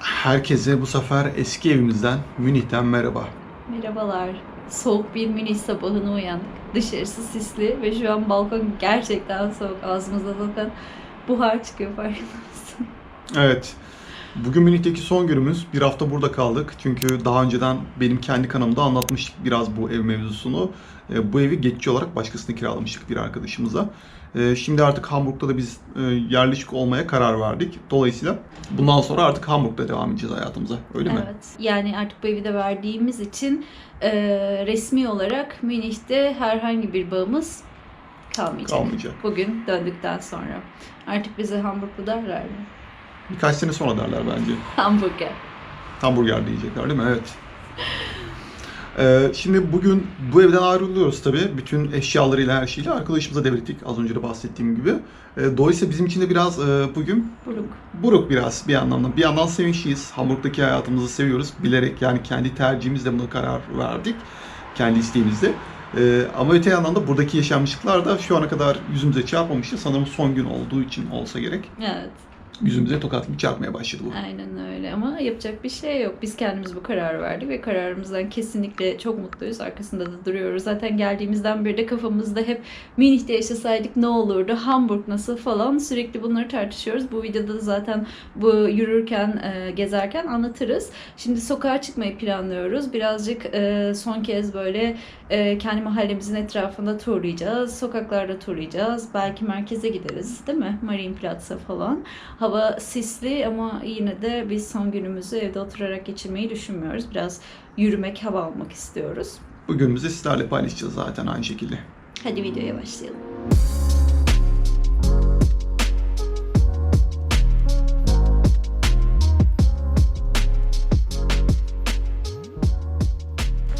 Herkese bu sefer eski evimizden Münih'ten merhaba. Merhabalar. Soğuk bir Münih sabahına uyandık. Dışarısı sisli ve şu an balkon gerçekten soğuk. Ağzımıza zaten buhar çıkıyor farkında mısın? Evet. Bugün Münih'teki son günümüz. Bir hafta burada kaldık. Çünkü daha önceden benim kendi kanalımda anlatmıştık biraz bu ev mevzusunu. E, Bu evi geçici olarak başkasına kiralamıştık bir arkadaşımıza. E, Şimdi artık Hamburg'da da biz e, yerleşik olmaya karar verdik. Dolayısıyla bundan sonra artık Hamburg'da devam edeceğiz hayatımıza. Öyle mi? Evet. Yani artık bu evi de verdiğimiz için e, resmi olarak Münih'te herhangi bir bağımız kalmayacak. Kalmayacak. Bugün döndükten sonra. Artık bize Hamburglu derler mi? Birkaç sene sonra derler bence. Hamburger. Hamburger diyecekler değil mi? Evet. Ee, şimdi bugün bu evden ayrılıyoruz tabii. Bütün eşyalarıyla her şeyle arkadaşımıza devrettik az önce de bahsettiğim gibi. Ee, dolayısıyla bizim için de biraz e, bugün Buruk. buruk biraz bir yandan da. Bir yandan sevinçliyiz. Hamburg'daki hayatımızı seviyoruz. Bilerek yani kendi tercihimizle buna karar verdik. Kendi isteğimizle. Ee, ama öte yandan da buradaki yaşanmışlıklar da şu ana kadar yüzümüze çarpmamıştı. Sanırım son gün olduğu için olsa gerek. Evet. Yüzümüze tokat gibi çarpmaya başladı bu. Aynen öyle ama yapacak bir şey yok. Biz kendimiz bu kararı verdik ve kararımızdan kesinlikle çok mutluyuz. Arkasında da duruyoruz. Zaten geldiğimizden beri de kafamızda hep Münih'te yaşasaydık ne olurdu, Hamburg nasıl falan sürekli bunları tartışıyoruz. Bu videoda da zaten bu yürürken, e, gezerken anlatırız. Şimdi sokağa çıkmayı planlıyoruz. Birazcık e, son kez böyle e, kendi mahallemizin etrafında turlayacağız. Sokaklarda turlayacağız. Belki merkeze gideriz değil mi? Marienplatz'a falan. Hava sisli ama yine de biz son günümüzü evde oturarak geçirmeyi düşünmüyoruz. Biraz yürümek, hava almak istiyoruz. Bugünümüzü sizlerle paylaşacağız zaten aynı şekilde. Hadi videoya başlayalım.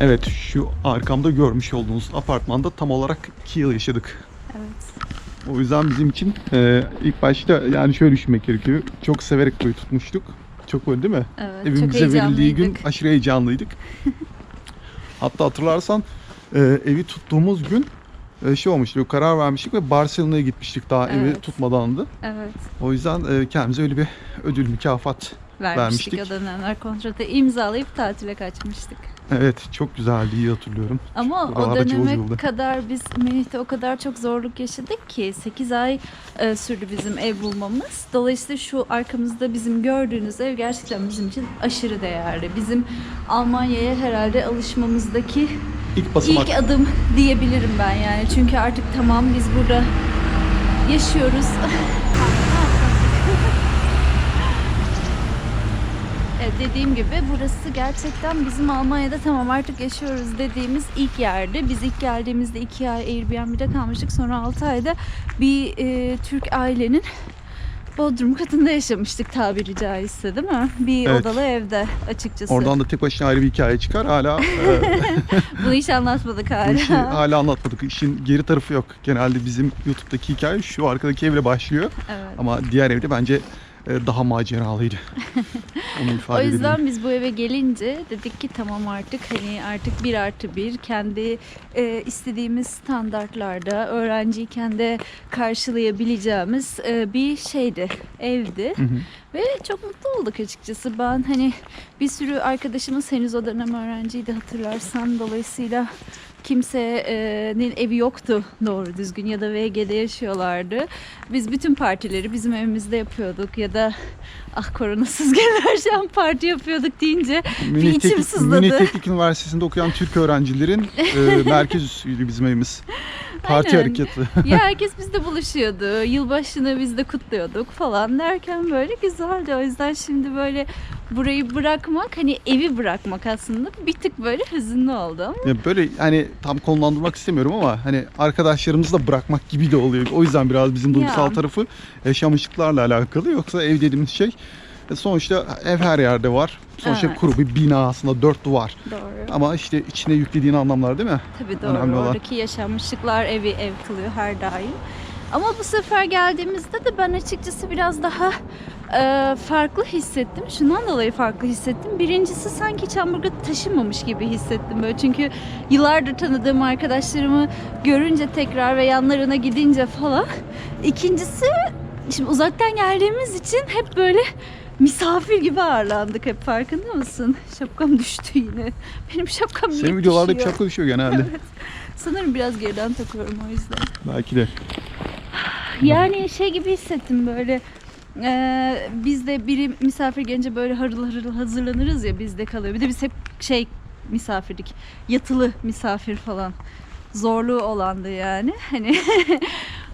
Evet şu arkamda görmüş olduğunuz apartmanda tam olarak 2 yıl yaşadık. O yüzden bizim için e, ilk başta yani şöyle düşünmek gerekiyor. Çok severek burayı tutmuştuk. Çok böyle değil mi? Evet, bize verildiği gün aşırı heyecanlıydık. Hatta hatırlarsan e, evi tuttuğumuz gün e, şey olmuştu, karar vermiştik ve Barcelona'ya gitmiştik daha evi Evet. tutmadan da. Evet. O yüzden e, kendimize öyle bir ödül, mükafat. Vermiştik, Vermiştik. o dönemler kontratı imzalayıp tatile kaçmıştık. Evet, çok güzeldi, iyi hatırlıyorum. Ama Çok o döneme kadar biz Melih'te o kadar çok zorluk yaşadık ki 8 ay e, sürdü bizim ev bulmamız. Dolayısıyla şu arkamızda bizim gördüğünüz ev gerçekten bizim için aşırı değerli. Bizim Almanya'ya herhalde alışmamızdaki İlk basamak. ilk adım diyebilirim ben yani. Çünkü artık tamam biz burada yaşıyoruz. Evet, dediğim gibi burası gerçekten bizim Almanya'da tamam artık yaşıyoruz dediğimiz ilk yerde. Biz ilk geldiğimizde 2 ay Airbnb'de kalmıştık. Sonra 6 ayda bir e, Türk ailenin Bodrum katında yaşamıştık tabiri caizse değil mi? Bir Evet. odalı evde açıkçası. Oradan da tek başına ayrı bir hikaye çıkar. Hala e, Bunu hiç anlatmadık bu hala. işi hala anlatmadık. İşin geri tarafı yok. Genelde bizim YouTube'daki hikaye şu arkadaki evle başlıyor. Evet. Ama diğer evde bence daha maceralıydı. Onu O ifade yüzden edebilirim. biz bu eve gelince dedik ki tamam artık hani artık bir artı bir kendi e, istediğimiz standartlarda öğrenciyken de karşılayabileceğimiz e, bir şeydi, evdi. Hı hı. Ve çok mutlu olduk açıkçası. Ben hani bir sürü arkadaşımız henüz o dönem öğrenciydi hatırlarsan. Dolayısıyla kimsenin evi yoktu doğru düzgün ya da VG'de yaşıyorlardı. Biz bütün partileri bizim evimizde yapıyorduk ya da ah koronasız generasyon parti yapıyorduk deyince Münih, içim Teknik, sızladı. Münih Teknik Üniversitesi'nde okuyan Türk öğrencilerin e, merkez üssüydü bizim evimiz. Parti Aynen. hareketi. ya herkes bizde buluşuyordu. Yılbaşını biz de kutluyorduk falan derken böyle güzeldi. O yüzden şimdi böyle burayı bırakmak hani evi bırakmak aslında bir tık böyle hüzünlü oldu ama Ya böyle hani tam konulandırmak istemiyorum ama hani arkadaşlarımızı da bırakmak gibi de oluyor. O yüzden biraz bizim duygusal Ya. tarafı yaşamışlıklarla alakalı. Yoksa ev dediğimiz şey e, sonuçta ev her yerde var. Sonuçta Evet. kuru bir bina aslında dört duvar. doğru. Ama işte içine yüklediğin anlamlar değil mi? Tabii doğru. Önemli olan. Oradaki yaşanmışlıklar evi ev kılıyor her daim. Ama bu sefer geldiğimizde de ben açıkçası biraz daha e, farklı hissettim. Şundan dolayı farklı hissettim. Birincisi sanki hiç taşınmamış gibi hissettim böyle. Çünkü yıllardır tanıdığım arkadaşlarımı görünce tekrar ve yanlarına gidince falan. İkincisi şimdi uzaktan geldiğimiz için hep böyle misafir gibi ağırlandık hep farkında mısın? Şapkam düştü yine. Benim şapkam Senin videolarda hep düşüyor? şapka düşüyor genelde. Sanırım biraz geriden takıyorum o yüzden. Belki de. Yani şey gibi hissettim böyle. eee, biz de biri misafir gelince böyle harıl harıl hazırlanırız ya bizde kalıyor. Bir de biz hep şey misafirlik, yatılı misafir falan. Zorluğu olandı yani. Hani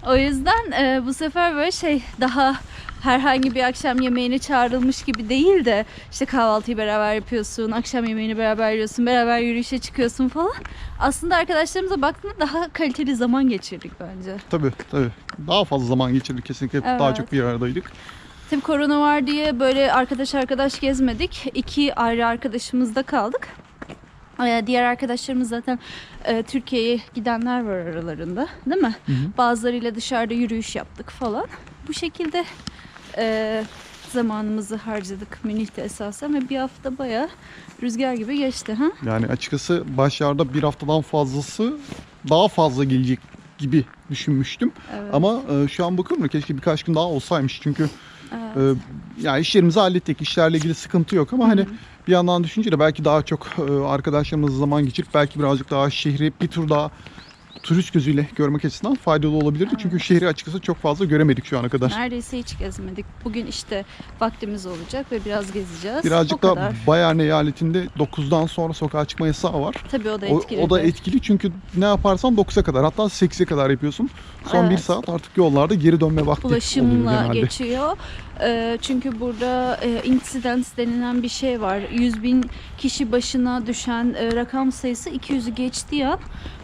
o yüzden eee, bu sefer böyle şey daha herhangi bir akşam yemeğine çağrılmış gibi değil de işte kahvaltıyı beraber yapıyorsun, akşam yemeğini beraber yiyorsun, beraber yürüyüşe çıkıyorsun falan. Aslında arkadaşlarımıza baktığında daha kaliteli zaman geçirdik bence. Tabii tabii. Daha fazla zaman geçirdik kesinlikle. Hep Daha Evet. çok bir aradaydık. Tabii korona var diye böyle arkadaş arkadaş gezmedik. İki ayrı arkadaşımızda kaldık. Ee, Diğer arkadaşlarımız zaten e, Türkiye'ye gidenler var aralarında değil mi? Hı hı. Bazılarıyla dışarıda yürüyüş yaptık falan. Bu şekilde e, zamanımızı harcadık Münih'te esasen ve bir hafta bayağı rüzgar gibi geçti. Ha? Yani açıkçası başlarda bir haftadan fazlası daha fazla gelecek gibi düşünmüştüm. Evet. Ama e, şu an bakıyorum da keşke birkaç gün daha olsaymış. Çünkü evet. e, yani işlerimizi hallettik. İşlerle ilgili sıkıntı yok ama hani Hı. Bir yandan düşünce de belki daha çok e, arkadaşlarımızla zaman geçirip belki birazcık daha şehri bir tur daha turist gözüyle görmek açısından faydalı olabilirdi. Evet. Çünkü şehri açıkçası çok fazla göremedik şu ana kadar. Neredeyse hiç gezmedik. Bugün işte vaktimiz olacak ve biraz gezeceğiz. Birazcık o da kadar. Bayern eyaletinde 9'dan sonra sokağa çıkma yasağı var. Tabii o da O, etkili. o da etkili çünkü ne yaparsan 9'a kadar hatta 8'e kadar yapıyorsun. Son bir Evet. saat artık yollarda geri dönme vakti ulaşımla geçiyor. Ee, çünkü burada e, incidence denilen bir şey var. 100 bin kişi başına düşen e, rakam sayısı 200'ü geçtiği an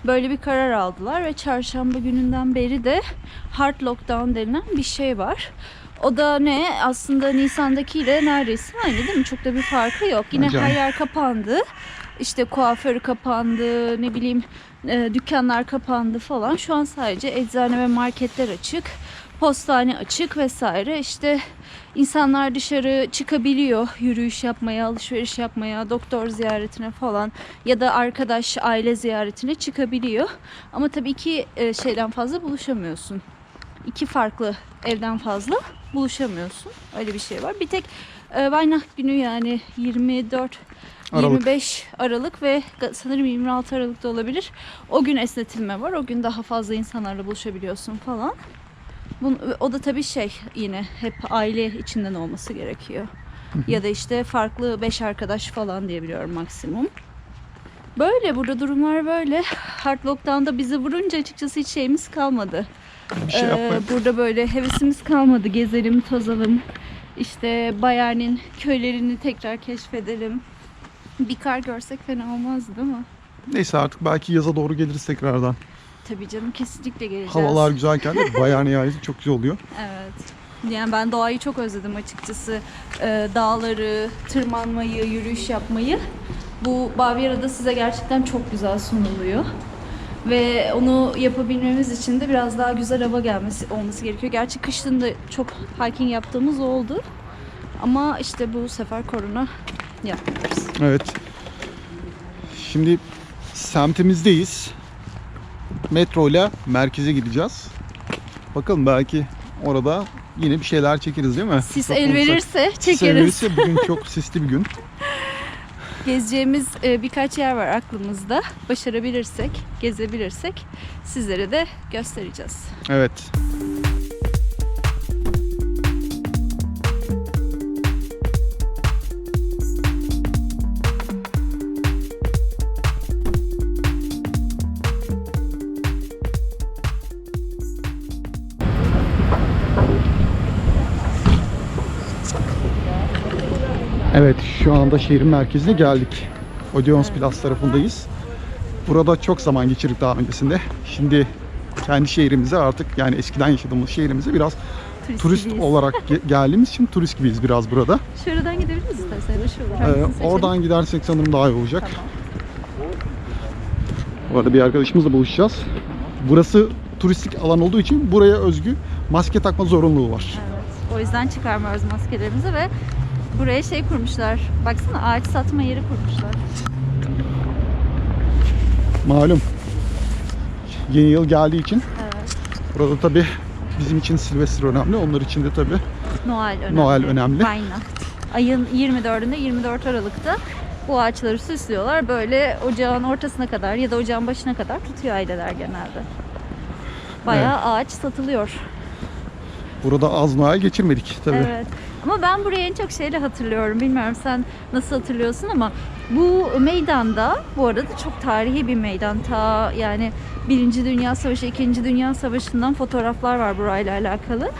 böyle bir karar aldılar ve çarşamba gününden beri de hard lockdown denilen bir şey var. O da ne? Aslında Nisan'dakiyle neredeyse aynı değil mi? Çok da bir farkı yok. Yine Bence her yer kapandı. İşte kuaför kapandı, ne bileyim e, dükkanlar kapandı falan. Şu an sadece eczane ve marketler açık. Postane açık vesaire. İşte insanlar dışarı çıkabiliyor yürüyüş yapmaya, alışveriş yapmaya, doktor ziyaretine falan ya da arkadaş, aile ziyaretine çıkabiliyor. Ama tabii iki e, şeyden fazla buluşamıyorsun. İki farklı evden fazla buluşamıyorsun. Öyle bir şey var. Bir tek e, Weihnacht günü yani 24 Aralık. 25 Aralık ve sanırım 26 Aralık'ta olabilir. O gün esnetilme var. O gün daha fazla insanlarla buluşabiliyorsun falan. Bun, o da tabii şey yine hep aile içinden olması gerekiyor. ya da işte farklı 5 arkadaş falan diyebiliyorum maksimum. Böyle burada durumlar böyle. Hard lockdown'da bizi vurunca açıkçası hiç şeyimiz kalmadı. Bir şey Ee, burada böyle hevesimiz kalmadı. Gezelim, tozalım. İşte Bayern'in köylerini tekrar keşfedelim. Bir kar görsek fena olmazdı değil mi? Neyse artık belki yaza doğru geliriz tekrardan. Tabii canım kesinlikle geleceğiz. Havalar güzelken de Bayern eyaleti çok güzel oluyor. Evet. Yani ben doğayı çok özledim açıkçası. Ee, dağları, tırmanmayı, yürüyüş yapmayı. Bu Bavyera'da size gerçekten çok güzel sunuluyor. Ve onu yapabilmemiz için de biraz daha güzel hava gelmesi olması gerekiyor. Gerçi kışın da çok hiking yaptığımız oldu. Ama işte bu sefer korona yapmıyoruz. Evet. Şimdi semtimizdeyiz. Metro ile merkeze gideceğiz. Bakalım belki orada yine bir şeyler çekeriz değil mi? Sis el verirse Sis el çekeriz. verirse bugün çok sisli bir gün. Gezeceğimiz e, birkaç yer var aklımızda. Başarabilirsek, gezebilirsek sizlere de göstereceğiz. Evet. Evet, şu anda şehrin merkezine geldik. Odeons Plus tarafındayız. Burada çok zaman geçirdik daha öncesinde. Şimdi kendi şehrimize artık yani eskiden yaşadığımız şehrimize biraz Turist, turist gibiyiz. olarak ge- geldiğimiz için turist gibiyiz biraz burada. Şuradan gidebiliriz istersen. ya da Şuradan. Ee, oradan gidersek sanırım daha iyi olacak. Tamam. Bu arada bir arkadaşımızla buluşacağız. Burası turistik alan olduğu için buraya özgü maske takma zorunluluğu var. Evet. O yüzden çıkarmıyoruz maskelerimizi ve buraya şey kurmuşlar. Baksana ağaç satma yeri kurmuşlar. Malum yeni yıl geldiği için Evet. burada tabi bizim için Silvester önemli. Onlar için de tabi Noel önemli. Noel önemli. Ayın 24'ünde 24 Aralık'ta bu ağaçları süslüyorlar. Böyle ocağın ortasına kadar ya da ocağın başına kadar tutuyor aileler genelde. Bayağı ağaç satılıyor. Burada az Noel geçirmedik tabii. Evet. Ama ben burayı en çok şeyle hatırlıyorum. Bilmiyorum sen nasıl hatırlıyorsun ama bu meydanda bu arada çok tarihi bir meydan. Ta yani Birinci Dünya Savaşı, İkinci Dünya Savaşı'ndan fotoğraflar var burayla alakalı.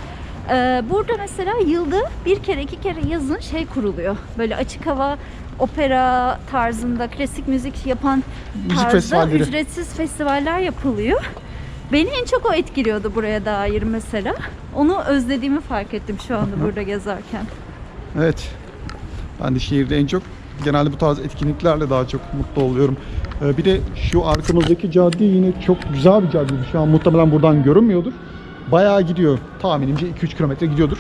Ee, burada mesela yılda bir kere iki kere yazın şey kuruluyor. Böyle açık hava opera tarzında klasik müzik yapan Müzik tarzda ücretsiz festivaller yapılıyor. Beni en çok o etkiliyordu buraya dair mesela. Onu özlediğimi fark ettim şu anda burada gezerken. Evet. Ben de şehirde en çok genelde bu tarz etkinliklerle daha çok mutlu oluyorum. Ee, bir de şu arkamızdaki cadde yine çok güzel bir cadde. Şu an muhtemelen buradan görünmüyordur. Bayağı gidiyor. Tahminimce 2-3 kilometre gidiyordur.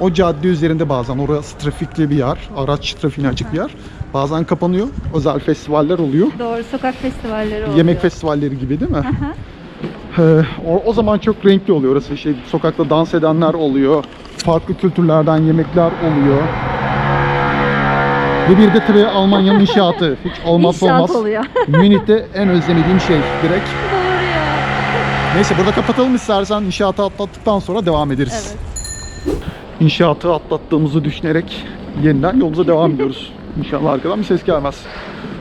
O cadde üzerinde bazen orası trafikli bir yer. Araç trafiğine açık bir yer. Bazen kapanıyor. Özel festivaller oluyor. Doğru sokak festivalleri oluyor. Yemek festivalleri gibi değil mi? Aha. Ee, o, o zaman çok renkli oluyor orası. Şey, sokakta dans edenler oluyor. Farklı kültürlerden yemekler oluyor. Ve bir de tabii Almanya'nın inşaatı. Hiç olmazsa İnşaat olmaz. oluyor. Münih'te en özlemediğim şey direkt. Doğru ya. Neyse burada kapatalım istersen inşaatı atlattıktan sonra devam ederiz. Evet. İnşaatı atlattığımızı düşünerek yeniden yolumuza devam ediyoruz. İnşallah arkadan bir ses gelmez.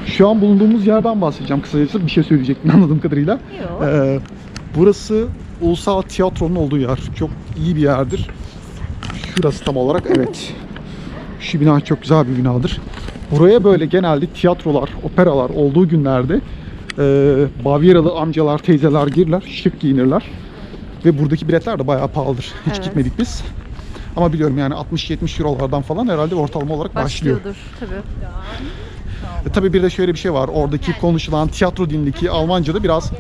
Şu an bulunduğumuz yerden bahsedeceğim kısacası. Bir şey söyleyecektim anladığım kadarıyla. Yok. Ee, burası Ulusal Tiyatro'nun olduğu yer. Çok iyi bir yerdir. Şurası tam olarak evet. Şu bina çok güzel bir binadır. Buraya böyle genelde tiyatrolar, operalar olduğu günlerde e, Bavyeralı amcalar, teyzeler girler, şık giyinirler. Ve buradaki biletler de bayağı pahalıdır. Hiç Evet. gitmedik biz. Ama biliyorum yani 60-70 eurolardan falan herhalde ortalama olarak başlıyor. Başlıyordur tabii. E, tabii bir de şöyle bir şey var. Oradaki konuşulan tiyatro dilindeki Almanca da biraz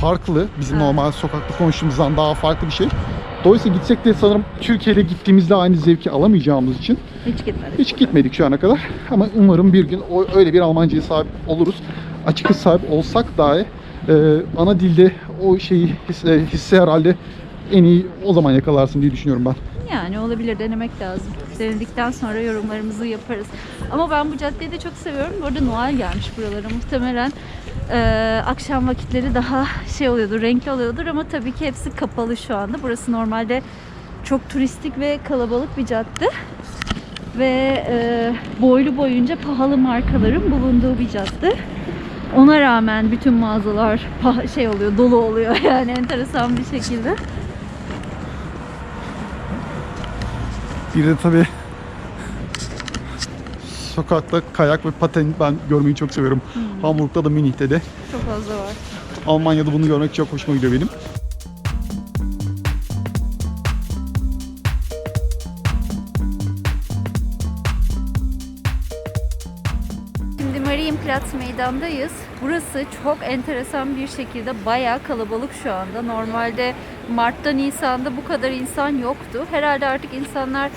farklı. Bizim Ha. normal sokakta konuştuğumuzdan daha farklı bir şey. Dolayısıyla gitsek de sanırım Türkiye'de gittiğimizde aynı zevki alamayacağımız için Hiç gitmedik. hiç gitmedik şu ana kadar. Ama umarım bir gün öyle bir Almanca'ya sahip oluruz. Açıkça sahip olsak dahi e, ana dilde o şeyi hisse, hisse herhalde en iyi o zaman yakalarsın diye düşünüyorum ben. Yani olabilir denemek lazım. Denedikten sonra yorumlarımızı yaparız. Ama ben bu caddeyi de çok seviyorum. Bu arada Noel gelmiş buralara. Muhtemelen e, akşam vakitleri daha şey oluyordur, renkli oluyordur ama tabii ki hepsi kapalı şu anda. Burası normalde çok turistik ve kalabalık bir cadde. Ve e, boylu boyunca pahalı markaların bulunduğu bir cadde. Ona rağmen bütün mağazalar şey oluyor, dolu oluyor yani enteresan bir şekilde. Bir de tabii sokakta kayak ve paten ben görmeyi çok seviyorum. Hamburg'da da Münih'te de. Çok fazla var. Almanya'da bunu görmek çok hoşuma gidiyor benim. Şimdi Marienplatz meydandayız. Burası çok enteresan bir şekilde bayağı kalabalık şu anda. Normalde Mart'ta Nisan'da bu kadar insan yoktu. Herhalde artık insanlar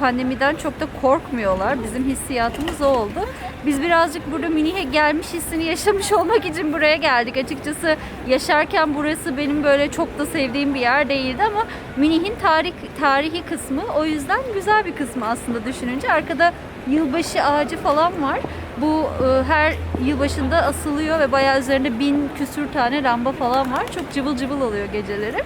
pandemiden çok da korkmuyorlar. Bizim hissiyatımız o oldu. Biz birazcık burada Münih'e gelmiş hissini yaşamış olmak için buraya geldik. Açıkçası yaşarken burası benim böyle çok da sevdiğim bir yer değildi ama Münih'in tarih, tarihi kısmı o yüzden güzel bir kısmı aslında düşününce. Arkada yılbaşı ağacı falan var. Bu e, her yılbaşında asılıyor ve bayağı üzerinde bin küsür tane lamba falan var. Çok cıvıl cıvıl oluyor geceleri.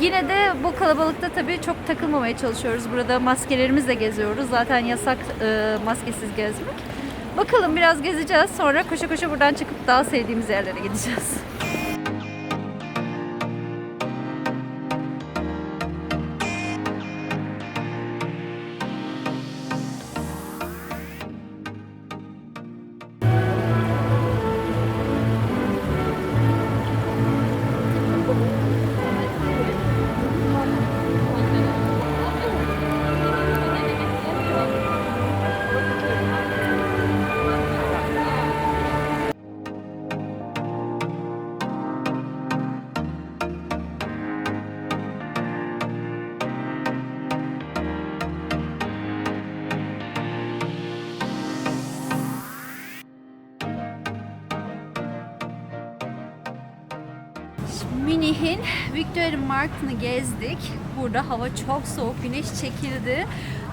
Yine de bu kalabalıkta tabii çok takılmamaya çalışıyoruz. Burada maskelerimizle geziyoruz. Zaten yasak e, maskesiz gezmek. Bakalım biraz gezeceğiz. Sonra koşa koşa buradan çıkıp daha sevdiğimiz yerlere gideceğiz. Markt'ını gezdik. Burada hava çok soğuk, güneş çekildi.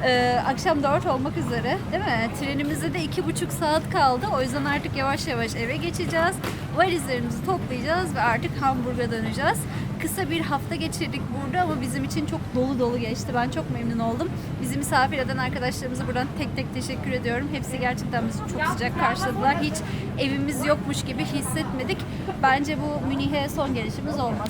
Ee, akşam 4 olmak üzere değil mi? Trenimizde de 2,5 saat kaldı. O yüzden artık yavaş yavaş eve geçeceğiz. Valizlerimizi toplayacağız ve artık Hamburg'a döneceğiz. Kısa bir hafta geçirdik burada ama bizim için çok dolu dolu geçti. Ben çok memnun oldum. Bizi misafir eden arkadaşlarımıza buradan tek tek teşekkür ediyorum. Hepsi gerçekten bizi çok sıcak karşıladılar. Hiç evimiz yokmuş gibi hissetmedik. Bence bu Münih'e son gelişimiz olmaz.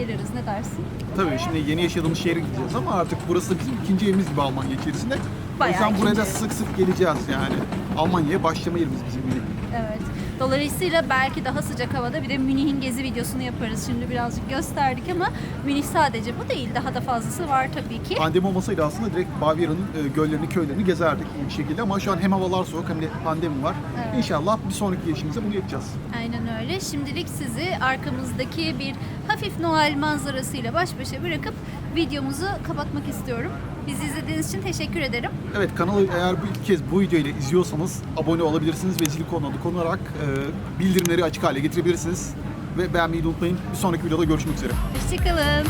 Geliriz. Ne dersin? Tabii şimdi yeni yaşadığımız şehre gideceğiz ama artık burası bizim ikinci evimiz gibi Almanya içerisinde. Bayağı o yüzden buraya da ikinci sık sık geleceğiz yani. Almanya'ya başlama yerimiz bizim Münih. Evet. Dolayısıyla belki daha sıcak havada bir de Münih'in gezi videosunu yaparız. Şimdi birazcık gösterdik ama Münih sadece bu değil. Daha da fazlası var tabii ki. Pandemi olmasaydı aslında direkt Bavyera'nın e, göllerini, köylerini gezerdik bir şekilde ama şu an hem havalar soğuk hem de pandemi var. Evet. İnşallah bir sonraki gelişimize bunu yapacağız. Aynen öyle. Şimdilik sizi arkamızdaki bir hafif Noel manzarasıyla baş başa bırakıp videomuzu kapatmak istiyorum. Bizi izlediğiniz için teşekkür ederim. Evet kanalı eğer bu ilk kez bu videoyu izliyorsanız abone olabilirsiniz ve zil konuna dokunarak e, bildirimleri açık hale getirebilirsiniz. Ve beğenmeyi de unutmayın. Bir sonraki videoda görüşmek üzere. Hoşçakalın.